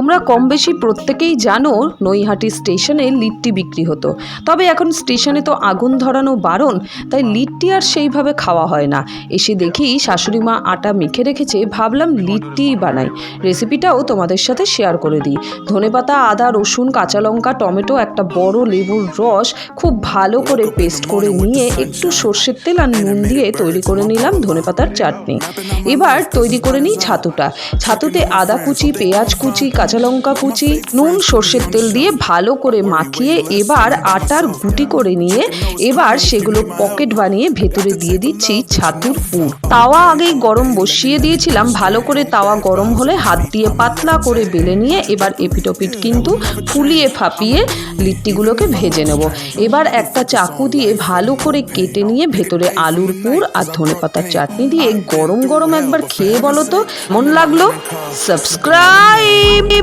তোমরা কম বেশি প্রত্যেকেই জানো নৈহাটি স্টেশনে লিট্টি বিক্রি হতো। তবে এখন স্টেশনে তো আগুন ধরানো বারণ, তাই লিট্টি আর সেইভাবে খাওয়া হয় না। এসে দেখি শাশুড়ি মা আটা মেখে রেখেছে, ভাবলাম লিট্টিই বানাই। রেসিপিটাও তোমাদের সাথে শেয়ার করে দিই। ধনেপাতা, আদা, রসুন, কাঁচা লঙ্কা, টমেটো, একটা বড় লেবুর রস খুব ভালো করে পেস্ট করে নিয়ে একটু সর্ষের তেল আর নুন দিয়ে তৈরি করে নিলাম ধনেপাতার চাটনি। এবার তৈরি করে নিই ছাতুটা। ছাতুতে আদা কুচি, পেঁয়াজ কুচি কাঁচা লঙ্কা কুচি, নুন, সর্ষের তেল দিয়ে ভালো করে মাখিয়ে এবার আটার গুটি করে নিয়ে এবার সেগুলো পকেট বানিয়ে ভেতরে দিয়ে দিচ্ছি ছাতুর পুর। তাওয়া আগেই গরম বসিয়ে দিয়েছিলাম। ভালো করে তাওয়া গরম হলে হাত দিয়ে পাতলা করে বেলে নিয়ে এবার এপিটোপিট কিন্তু ফুলিয়ে ফাঁপিয়ে লিট্টিগুলোকে ভেজে নেব। এবার একটা চাকু দিয়ে ভালো করে কেটে নিয়ে ভেতরে আলুর পুর আর ধনেপাতার চাটনি দিয়ে গরম গরম একবার খেয়ে বলো তো। মন লাগল? সাবস্ক্রাইব!